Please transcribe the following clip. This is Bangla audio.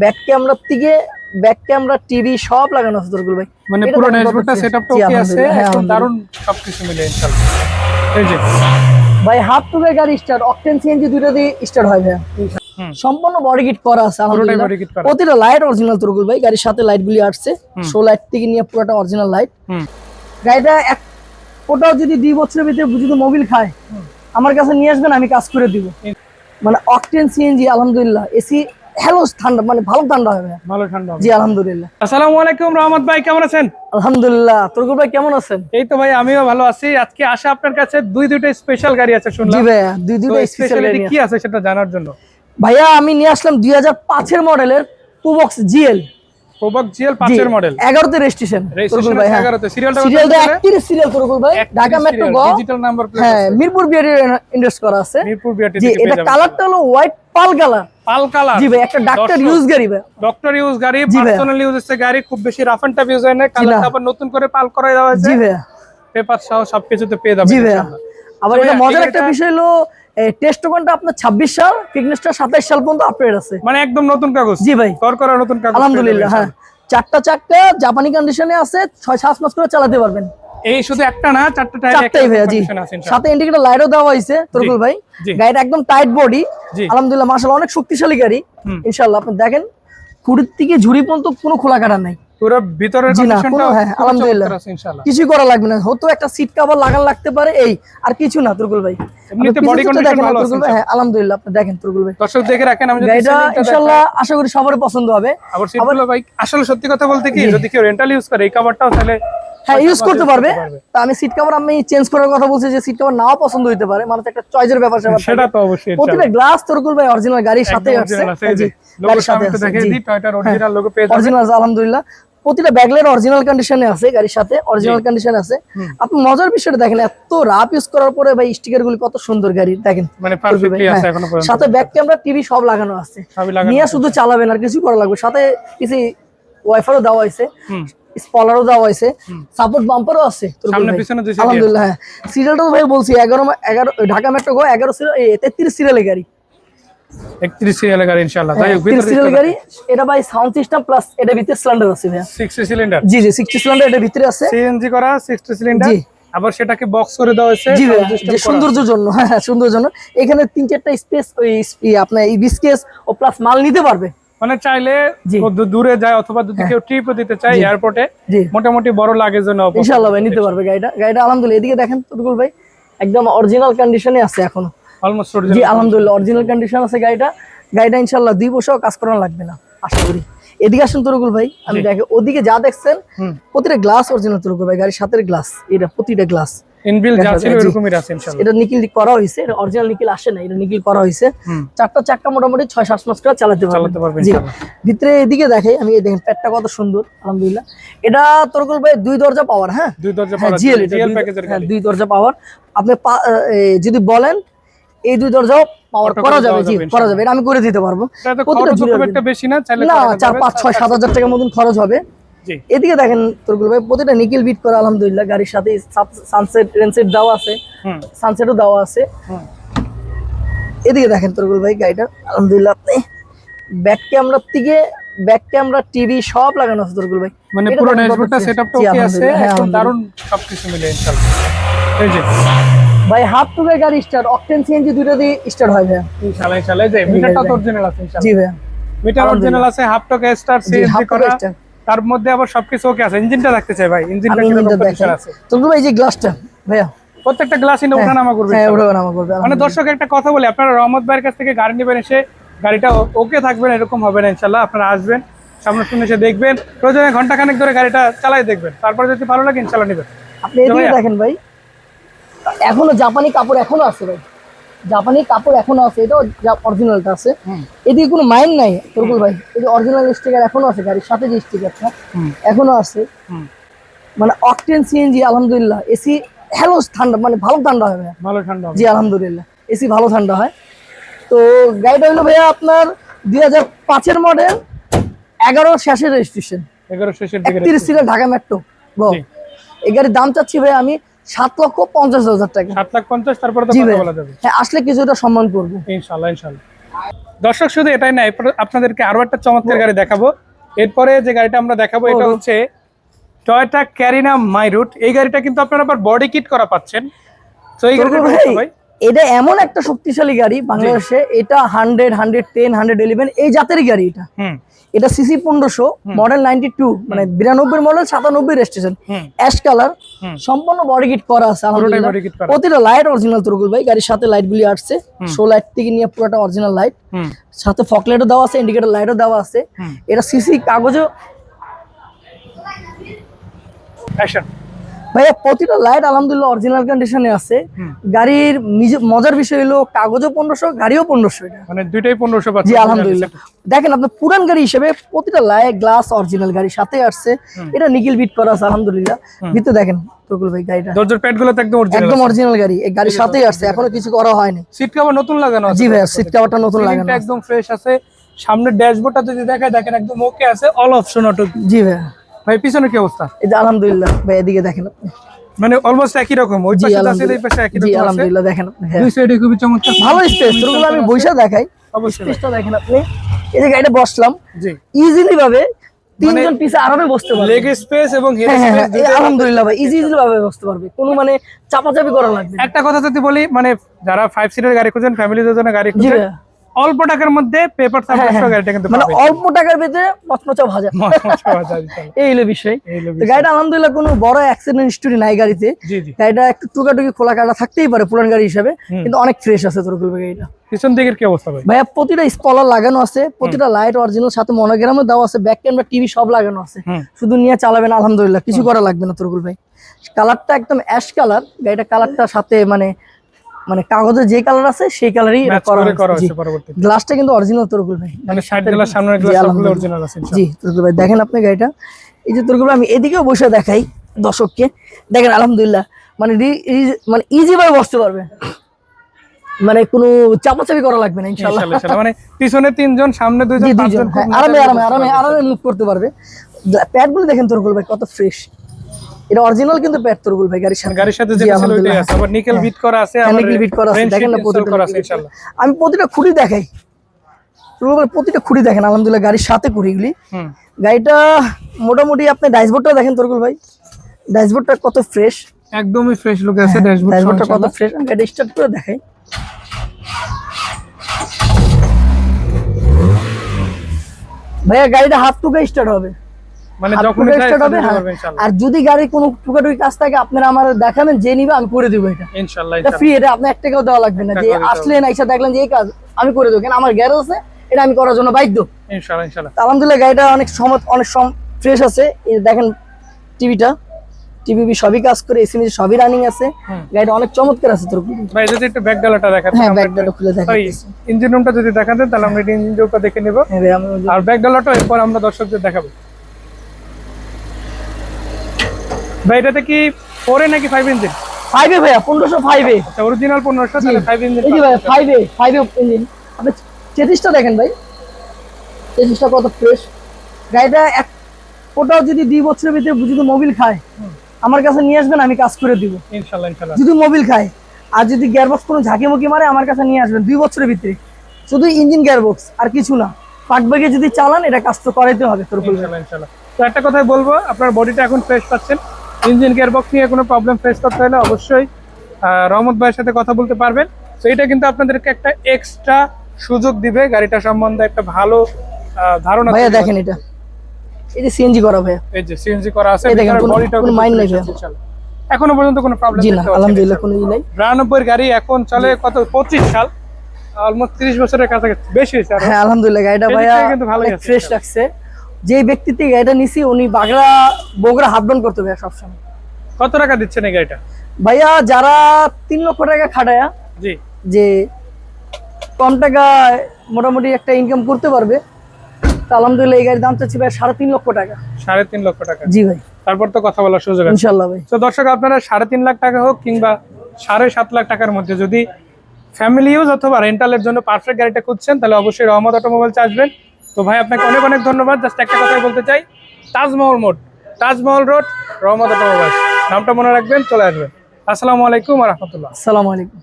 ব্যাক ক্যামেরার থেকে ব্যাক ক্যামেরা টিভি সব লাগানো আছে তোরগুল ভাই। মানে পুরো ড্যাশবোর্ডটা। সেটআপটা ওকে আছে হ্যাঁ, একদম। দারুণ সবকিছু মিলে ইনশাআল্লাহ এই যে। ভাই হাফ টুকের গাড়ি স্টার্ট অকটেন সিএনজি দুইটা দিয়ে স্টার্ট হয় ভাই সম্পূর্ণ বডি কিট করা আছে। প্রতিটা লাইট অরিজিনাল তুরগুল ভাই গাড়ির সাথে লাইট গুলি আসছে শো লাইট থেকে নিয়ে পুরোটা অরিজিনাল লাইট গাড়িটা এক ওটাও যদি দুই বছরের ভিতরে যদি মোবিল খায় আমার কাছে নিয়ে আসবেন আমি কাজ করে দিব। মানে অকটেন সিএনজি আলহামদুলিল্লাহ। এসি হ্যালো ঠান্ডা মানে ভালো ঠান্ডা হবে। ভালো ঠান্ডা জি আলহামদুলিল্লাহ। আসসালামু আলাইকুম রহমত ভাই কেমন আছেন? আলহামদুলিল্লাহ। তুরগুল ভাই কেমন আছেন? এই তো ভাই আমিও ভালো আছি। আজকে আসা আপনার কাছে দুই দুইটা স্পেশাল গাড়ি আছে জি শুনলাম ভাইয়া দুই দুইটা স্পেশাল স্পেশালিটি কি আছে সেটা জানার জন্য? ভাইয়া আমি নিয়ে আসলাম দুই হাজার পাঁচের মডেলের টুবক্স জিএল প্রোবক জিএল পাঁচের মডেল এগারোতে রেজিস্ট্রেশন রেজিস্ট্রেশন ভাই হ্যাঁ। এগারোতে। সিরিয়ালটা সিরিয়ালটা একত্রিশ সিরিয়াল তুরগুল ভাই। ঢাকা মেট্রো গ ডিজিটাল নাম্বার প্লেট হ্যাঁ মিরপুর বিআরটি ইন্ডাস্ট করা আছে। মিরপুর বিআরটি জি এটা কালারটা হলো white pearl colour pearl colour. জি ভাই একটা ডাক্তার ইউজ গাড়ি ভাই। ডক্টর ইউজ গাড়ি পার্সোনাল ইউজ হচ্ছে গাড়ি খুব বেশি রাফ এন্ড টাফ ইউজ হয় না না। আবার নতুন করে পাল করা দেওয়া হয়েছে। জি ভাইয়া পেপার সহ সবকিছুতে পেয়ে যাবেন জি ভাইয়া আবার এটা মজার একটা বিষয় হলো টেস্ট আপনার ছাব্বিশ সাল ফিটনেসটা সাতাইশ সাল পর্যন্ত আপডেট আছে। মানে একদম নতুন কাগজ। জি ভাই। কর করা নতুন কাগজ আলহামদুলিল্লাহ হ্যাঁ। চারটা চারটা জাপানি কন্ডিশনে আছে ছয় সাত মাস করে চালাতে পারবেন। এই শুধু একটা না চারটা টায়ার চারটাই ভাইয়া জি। সাথে ইন্ডিকেটর লাইটও দেওয়া হয়েছে তরকুল ভাই। গাড়িটা একদম টাইট বডি আলহামদুলিল্লাহ মাশাআল্লাহ অনেক শক্তিশালী গাড়ি। ইনশাআল্লাহ আপনি দেখেন খুঁড়ির থেকে ঝুড়ি পর্যন্ত কোনো খোলা কাটা নাই। পুরো ভিতরের কন্ডিশনটা হ্যাঁ, আলহামদুলিল্লাহ। কিছুই করা লাগবে না। হয়তো একটা সিট কভার লাগান লাগতে পারে এই আর কিছু না তুরকুল ভাই। এমনিতে ভালো আছে হ্যাঁ আলহামদুলিল্লাহ আপনি দেখেন তুরকুল ভাই। দর্শক দেখে রাখেন আমি যদি গাড়িটা ceiling টা ইনশাআল্লাহ আশা করি সবারই পছন্দ হবে। আবার সিটগুলো ভাই আসলে সত্যি কথা বলতে কি যদি কেউ রেন্টাল ইউজ করে এই কভারটাও তাহলে হ্যাঁ ইউজ করতে পারবে। পারবে। তা আমি সিট কভার আমি চেঞ্জ করার কথা বলছি যে সিট কভার নাও পছন্দ হতে পারে। মানুষ একটা ব্যাপার সেটা তো অবশ্যই প্রতিটা গ্লাস তোরকুল ভাই অরিজিনাল গাড়ির সাথে আসছে। আছে, জি গাড়ির সাথে দেখিয়ে দিই, টয়োটার পেয়ে অরিজিনাল আলহামদুলিল্লাহ। প্রতিটা ব্যাগলের অরিজিনাল কন্ডিশনে আছে গাড়ির সাথে অরিজিনাল কন্ডিশন আছে। আপনি মজার বিষয়টা দেখেন এত রাফ ইউজ করার পরে ভাই স্টিকার গুলি কত সুন্দর গাড়ি দেখেন। মানে হ্যাঁ। এখনও পর্যন্ত। সাথে ব্যাক ক্যামেরা টিভি সব লাগানো আছে। সবই লাগানো নিয়ে শুধু চালাবেন আর কিছু করা লাগবে। সাথে কিছু ওয়াইফারও দেওয়া হয়েছে। স্পলারও দেওয়া হয়েছে সাপোর্ট বাম্পারও আছে। সামনে পিছনে দুই আলহামদুলিল্লাহ হ্যাঁ। সিরিয়ালটা ভাই বলছি এগারো এগারো ঢাকা মেট্রো গো এগারো সিরিয়াল তেত্রিশ সিরিয়ালের গাড়ি। 31 সিরিয়ালের গাড়ি ইনশাআল্লাহ। যাই হোক তিরিশ ভিতরে সিরিয়াল গাড়ি এটা ভাই সাউন্ড সিস্টেম প্লাস এটা ভিতরে সিলিন্ডার আছে ভাইয়া। 60 সিলিন্ডার জি জি সিক্সটি সিলিন্ডার এটা ভিতরে আছে। সিএনজি করা 60 সিলিন্ডার জি। আবার সেটাকে বক্স করে দেওয়া হয়েছে জি যে। সৌন্দর্যের জন্য হ্যাঁ হ্যাঁ সৌন্দর্যের জন্য। এখানে তিন চারটা স্পেস ওই ই আপনার এই বিস্কেস ও প্লাস মাল নিতে পারবে। মানে চাইলে। দূরে যায় অথবা যদি কেউ ট্রিপও দিতে চায় এয়ারপোর্টে মোটামুটি বড় লাগের জন্য ইনশাআল্লাহ ভাই নিতে পারবে গাড়িটা। গাড়িটা আলহামদুলিল্লাহ এদিকে দেখেন তুরকুল ভাই একদম অরিজিনাল কন্ডিশনে আছে এখনও। অলমোস্ট জি আলহামদুলিল্লাহ অরিজিনাল কন্ডিশন আছে গাড়িটা। গাড়িটা ইনশাআল্লাহ দুই বছর কাজ করানো লাগবে না আশা করি। এদিকে আসেন তুরকুল ভাই আমি দেখে ওদিকে যা দেখছেন প্রতিটা গ্লাস অরিজিনাল তুরকুল ভাই গাড়ির গ্লাস এটা প্রতিটা গ্লাস এটা নিকিল করা হয়েছে এটা অরিজিনাল নিকিল আসে না এটা নিকিল করা হয়েছে। চারটা মোটামুটি ছয় সাত মাস করে চালাতে জি। ভিতরে এদিকে দেখে আমি দেখেন প্যাডটা কত সুন্দর আলহামদুলিল্লাহ। এটা তোরকুল ভাই দুই দরজা পাওয়ার হ্যাঁ? দুই দরজা হ্যাঁ পাওয়া জিএল জিএল প্যাকেজের হ্যাঁ গাড়ি। দুই দরজা পাওয়ার আপনি যদি বলেন এই দুই দরজাও পাওয়ার করা যাবে জি করা যাবে এটা আমি করে দিতে পারব। বেশি না না চার পাঁচ ছয় সাত হাজার টাকার মতন খরচ হবে। এদিকে দেখেন তোরগুল ভাই প্রতিটা নিকেল বিট করা আলহামদুলিল্লাহ গাড়ির সাথে সানসেট রেনসেট দেওয়া আছে। সানসেটও দেওয়া আছে। এদিকে দেখেন তোরগুল ভাই গাড়িটা আলহামদুলিল্লাহ আপনি ব্যাক ক্যামেরার থেকে ব্যাক ক্যামেরা টিভি সব লাগানো আছে তোরগুল ভাই। মানে পুরো ড্যাশবোর্ডটা সেটআপটা ওকে আছে হ্যাঁ, একদম দারুণ সবকিছু মিলে ইনশাআল্লাহ এই যে। ভাই হাফ টুকের গাড়ি স্টার্ট অকটেন সিএনজি দুইটা দিয়ে স্টার্ট হয় ভাই। ইনশাআল্লাহ ইনশাআল্লাহ যে মিটারটা তো অরিজিনাল আছে জি ইনশাআল্লাহ ভাই মিটার অরিজিনাল আছে হাফ টক স্টার জি সিএনজি করা। তার মধ্যে আবার সবকিছু ওকে আছে। ইঞ্জিনটা রাখতে চাই ভাই ইঞ্জিনটা কীরকম ইঞ্জিনটা আছে? তোরগুল ভাই এই যে গ্লাসটা ভাইয়া। প্রত্যেকটা গ্লাস ইনে ওঠানামা করবে হ্যাঁ ইনশাআল্লাহ। ওটা নামা করবে মানে দর্শক একটা কথা বলি আপনারা রহমত ভাইয়ের কাছ থেকে গাড়ি নেবেন এসে গাড়িটা ওকে থাকবেন এরকম হবে না ইনশাল্লাহ। আপনারা আসবেন সামনে শুনে এসে দেখবেন প্রয়োজনে ঘণ্টা খানেক ধরে গাড়িটা চালাই দেখবেন। তারপরে যদি ভালো লাগে ইনশাল্লাহ নেবেন। আপনি এদিকে দেখেন ভাই এখনও জাপানি কাপড় এখনও আছে ভাই। জাপানি কাপড় এখনও আছে এটাও অরিজিনালটা আছে। এদিকে কোনো মাইন্ড নাই তোরকুল ভাই। এই যে অরিজিনাল স্টিকার এখনও আছে গাড়ির সাথে যে স্টিকারটা। এখনও আছে। মানে অকটেন সিএনজি আলহামদুলিল্লাহ। এসি হ্যালো ঠান্ডা মানে ভালো ঠান্ডা হয় ভাইয়া ভালো ঠান্ডা হবে জি আলহামদুলিল্লাহ। এসি ভালো ঠান্ডা হয়। তো গাড়িটা হলো ভাইয়া আপনার দুই হাজার পাঁচের মডেল এগারো শেষের রেজিস্ট্রেশন এগারো শেষের দিকে একত্রিশ সিরিয়াল ঢাকা মেট্রো গো এই গাড়ির দাম চাচ্ছি ভাই আমি সাত লক্ষ পঞ্চাশ হাজার টাকা। সাত লাখ পঞ্চাশ তারপরে হ্যাঁ আসলে কিছুটা সম্মান করব। ইনশাল্লাহ ইনশাল্লাহ। দর্শক শুধু এটাই না আপনাদেরকে আরও একটা চমৎকার গাড়ি দেখাবো। এরপরে যে গাড়িটা আমরা দেখাবো এটা। হচ্ছে টয়টা ক্যারিনা মাইরুট এই গাড়িটা কিন্তু আপনারা আবার বডি কিট করা পাচ্ছেন। তো এই গাড়িটা ভাই? এটা এমন একটা শক্তিশালী গাড়ি বাংলাদেশে এটা hundred hundred ten hundred eleven এই জাতেরই গাড়ি এটা। এটা সিসি পনেরোশো মডেল নাইনটি টু মানে বিরানব্বই মডেল সাতানব্বই রেজিস্ট্রেশন অ্যাশ কালার সম্পূর্ণ বডি কিট করা আছে আলহামদুলিল্লাহ। প্রতিটা লাইট অরিজিনাল তুরগুল ভাই গাড়ির সাথে লাইট গুলি আসছে। শো লাইট থেকে নিয়ে পুরোটা অরিজিনাল লাইট সাথে ফকলাইটও দেওয়া আছে ইন্ডিকেটর লাইটও দেওয়া আছে। এটা সিসি কাগজও ভাইয়া প্রতিটা লাইট আলহামদুলিল্লাহ অরিজিনাল কন্ডিশনে আছে। গাড়ির মিজ- মজার বিষয় হলো কাগজও পনেরোশো গাড়িও পনেরোশো মানে দুইটাই পনেরোশো জি আলহামদুলিল্লাহ। দেখেন আপনার পুরান গাড়ি হিসেবে প্রতিটা লাইট গ্লাস অরিজিনাল গাড়ি সাথে আসছে। এটা নিকেল বিট করা আছে আলহামদুলিল্লাহ। ভিতরে দেখেন তরকুল ভাই গাড়িটা। দরজার প্যাড তো একদম অরিজিনাল একদম অরিজিনাল গাড়ি। এই গাড়ির সাথেই আসছে এখনও কিছু করা হয়নি। সিট কভার নতুন লাগানো আছে। জি ভাইয়া সিট কাভারটা নতুন লাগানো একদম ফ্রেশ আছে। সামনের ড্যাশবোর্ডটা যদি দেখায় দেখেন একদম ওকে আছে। অল অপশন অটো জি ভাইয়া। ভাই পিছনে কি অবস্থা? এই যে আলহামদুলিল্লাহ। ভাই এদিকে দেখেন আপনি। মানে অলমোস্ট একই রকম ওই পাশে আছে এই পাশে একই রকম আছে? আলহামদুলিল্লাহ দেখেন আপনি হ্যাঁ। দুই সাইডে খুবই চমৎকার। ভালো স্পেস তরকুল আমি বৈশা দেখাই। অবশ্যই। স্পেসটা দেখেন আপনি। এই যে গাড়িটা বসলাম। জি। ইজিলি ভাবে তিনজন পিছে আরামে বসতে পারবে। লেগ স্পেস এবং হেড হ্যাঁ, হ্যাঁ, হ্যাঁ, স্পেস এই আলহামদুলিল্লাহ ভাই ইজি ইজি ভাবে বসতে পারবে। কোনো মানে চাপাচাপি করা লাগবে একটা কথা যদি বলি মানে যারা ফাইভ সিটের গাড়ি খুঁজেন ফ্যামিলিদের জন্য গাড়ি খুঁজেন। অল্প টাকার মধ্যে পেপার হ্যাঁ, গাড়িটা কিন্তু মানে অল্প টাকার ভিতরে মচমচা ভাজা। এই হলো বিষয়। তো গাড়িটা আলহামদুলিল্লাহ কোনো বড় অ্যাক্সিডেন্ট হিস্টোরি নাই গাড়িতে। গাড়িটা একটু টুকাটুকি খোলা কাটা থাকতেই পারে পুরান গাড়ি হিসাবে কিন্তু অনেক ফ্রেশ আছে তোর করবে গাড়িটা। পিছন দিকের কি অবস্থা ভাই? ভাইয়া প্রতিটা স্পলার লাগানো আছে প্রতিটা লাইট অরিজিনাল সাথে মনোগ্রামও দেওয়া আছে ব্যাক ক্যামেরা টিভি সব লাগানো আছে। শুধু নিয়ে চালাবেন আলহামদুলিল্লাহ। কিছু করা লাগবে না তোরগুল ভাই। কালারটা একদম অ্যাশ কালার গাড়িটা কালারটা সাথে মানে মানে কাগজে যে কালার আছে সেই কালারই করা হয়েছে। গ্লাসটা কিন্তু অরিজিনাল তোরগুল ভাই। মানে সাইড গ্লাস সামনের গ্লাস সবগুলো অরিজিনাল আছে জি তোরগুল ভাই দেখেন আপনি গাড়িটা। এই যে তোরগুল আমি এদিকেও বসে দেখাই দর্শককে। দেখেন আলহামদুলিল্লাহ। মানে মানে ইজি ভাবে বসতে পারবে। মানে কোনো চাপাচাপি করা লাগবে না ইনশাআল্লাহ, ইনশাআল্লাহ। মানে পিছনে তিনজন সামনে দুইজন হ্যাঁ, আরামে আরামে আরামে আরামে মুভ করতে পারবে। প্যাডগুলো দেখেন তোরগুল ভাই কত ফ্রেশ এটা অরিজিনাল কিন্তু প্যাড তোরগুল ভাই গাড়ির সাথে। গাড়ির সাথে যেটা ছিল ওইটাই আছে আবার নিকেল বিট করা আছে হ্যাঁ, আবার nickel beat করা আছে, দেখেন না প্রতিটা করা আছে ইনশাআল্লাহ আমি প্রতিটা খুঁড়ি দেখাই। প্রতিটা খুঁড়ি দেখেন আলহামদুলিল্লাহ গাড়ির সাথে খুঁড়িগুলি হুম। গাড়িটা মোটামুটি আপনি ড্যাশবোর্ডটা দেখেন তোরগুল ভাই। ড্যাশবোর্ডটা কত ফ্রেশ একদমই ফ্রেশ লুক আছে ড্যাশবোর্ড ড্যাশবোর্ডটা কত ফ্রেশ আমি গাড়ি স্টার্ট করে দেখাই। ভাইয়া গাড়িটা হাফ টুকে স্টার্ট হবে। মানে যখন হ্যাঁ। আর যদি গাড়ির কোনো টুকাটুকি কাজ থাকে আপনারা আমার দেখাবেন যে নিবে আমি করে দেবো এটা। ইনশাআল্লাহ এটা ফ্রি এটা আপনি এক টাকাও দেওয়া লাগবে না। যে আসলেন এসে দেখলেন যে এই কাজ আমি করে দেবো। কেন? আমার গ্যারেজ আছে এটা আমি করার জন্য বাধ্য। ইনশাআল্লাহ ইনশাআল্লাহ আলহামদুলিল্লাহ গাড়িটা অনেক সময় অনেক সম ফ্রেশ আছে। এই দেখেন টিভিটা টিভি সবই কাজ করে এসি সবই রানিং আছে। গাড়িটা অনেক চমৎকার আছে তোর। ভাই যদি একটু ব্যাক ডালাটা দেখাতেন হ্যাঁ আমরা ব্যাকডাটা খুলে ওই ইঞ্জিন রুমটা যদি দেখাতেন তাহলে আমরা ইঞ্জিন রুমটা দেখে নেব। হ্যাঁ আর ব্যাক ডালাটা এরপর আমরা দর্শকদের দেখাবো। ভাই এটাতে কি ফোরে নাকি ফাইভ ইঞ্জিন ফাইভে ভাইয়া পনেরোশো ফাইভে আচ্ছা অরিজিনাল পনেরোশো তাহলে ফাইভ ইঞ্জিন এই ভাই ফাইভে ফাইভে ইঞ্জিন আপনি চেতিসটা দেখেন ভাই। চেতিসটা কত ফ্রেশ গাড়িটা এক ওটাও যদি দুই বছরের ভিতরে যদি মোবিল খায় আমার কাছে নিয়ে আসবেন আমি কাজ করে দিব। ইনশাআল্লাহ ইনশাআল্লাহ যদি মোবিল খায় আর যদি গিয়ারবক্স কোনো ঝাঁকি মুখি মারে আমার কাছে নিয়ে আসবেন দুই বছরের ভিতরে। শুধু ইঞ্জিন গিয়ারবক্স আর কিছু না। পাটবাগে যদি চালান এটা কাজ তো করাইতে হবে তোর উপর। ইনশাআল্লাহ ইনশাআল্লাহ তো একটা কথাই বলব আপনার বডিটা এখন ফ্রেশ পাচ্ছেন। ইঞ্জিন গিয়ারবক্স নিয়ে কোনো প্রবলেম ফেস করতে হলে অবশ্যই রহমত ভাইয়ের সাথে কথা বলতে পারবেন। তো এটা কিন্তু আপনাদেরকে একটা এক্সট্রা সুযোগ দিবে গাড়িটা সম্বন্ধে একটা ভালো ধারণা ভাইয়া দেখেন এটা। এই যে সিএনজি করা ভাইয়া। এই যে সিএনজি করা আছে এই দেখেন, ভিতরে কোনো- mind নাই ভাইয়া। এখনও পর্যন্ত কোনো প্রবলেম জি না আলহামদুলিল্লাহ কোনো ই নাই। বিরানব্বই গাড়ি এখন চলে কত পঁচিশ সাল? অলমোস্ট তিরিশ বছরের কাছাকাছি বেশি হয়েছে। হ্যাঁ আলহামদুলিল্লাহ গাড়িটা ভাইয়া কিন্তু আছে, ফ্রেশ লাগছে। যে ব্যক্তিতে গাড়িটা নিছি উনি বাগড়া বগুড়া হাফ ডাউন করতে ভাইয়া সবসময়। কত টাকা দিচ্ছেন এই গাড়িটা? ভাইয়া যারা তিন লক্ষ টাকা খাটায়া জি। যে কম টাকা মোটামুটি একটা ইনকাম করতে পারবে আলহামদুলিল্লাহ এই গাড়ির দাম চাচ্ছি ভাই সাড়ে তিন লক্ষ টাকা। সাড়ে তিন লক্ষ টাকা। জি ভাই। তারপর তো কথা বলার সুযোগ ইনশাল্লাহ ভাই। তো দর্শক আপনারা সাড়ে তিন লাখ টাকা হোক কিংবা সাড়ে সাত লাখ টাকার মধ্যে যদি ফ্যামিলি ইউজ অথবা রেন্টালের জন্য পারফেক্ট গাড়িটা খুঁজছেন তাহলে অবশ্যই রহমত অটোমোবাইলস আসবেন তো ভাই, আপনাকে অনেক অনেক ধন্যবাদ। জাস্ট একটা কথাই বলতে চাই। তাজমহল মোড। তাজমহল রোড রহমত নামটা মনে রাখবেন, চলে আসবেন। আসসালামু আলাইকুম রহমতুল্লাহ। আসসালামু আলাইকুম।